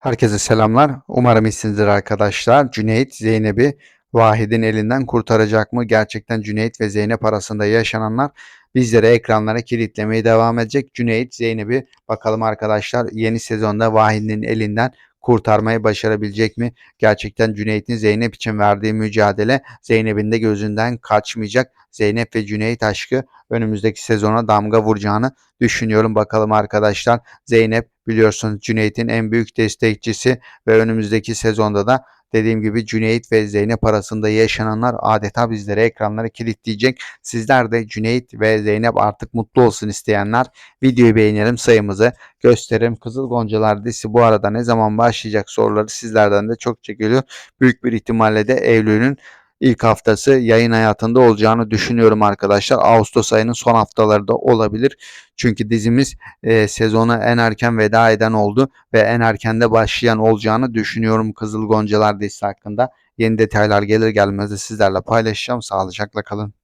Herkese selamlar. Umarım iyisinizdir arkadaşlar. Cüneyt Zeynep'i Vahid'in elinden kurtaracak mı? Gerçekten Cüneyt ve Zeynep arasında yaşananlar bizlere ekranlara kilitlemeye devam edecek. Cüneyt Zeynep'i bakalım arkadaşlar yeni sezonda Vahid'in elinden kurtarmayı başarabilecek mi? Gerçekten Cüneyt'in Zeynep için verdiği mücadele Zeynep'in de gözünden kaçmayacak. Zeynep ve Cüneyt aşkı önümüzdeki sezona damga vuracağını düşünüyorum. Bakalım arkadaşlar Zeynep biliyorsunuz Cüneyt'in en büyük destekçisi ve önümüzdeki sezonda da dediğim gibi Cüneyt ve Zeynep arasında yaşananlar adeta bizlere ekranları kilitleyecek. Sizler de Cüneyt ve Zeynep artık mutlu olsun isteyenler videoyu beğenelim sayımızı gösterelim. Kızıl Goncalar dizisi bu arada ne zaman başlayacak soruları sizlerden de çok geliyor. Büyük bir ihtimalle de Eylül'ün ilk haftası yayın hayatında olacağını düşünüyorum arkadaşlar. Ağustos ayının son haftaları da olabilir. Çünkü dizimiz e, sezona en erken veda eden oldu ve en erken de başlayan olacağını düşünüyorum Kızıl Goncalar dizisi hakkında. Yeni detaylar gelir gelmez de sizlerle paylaşacağım. Sağlıcakla kalın.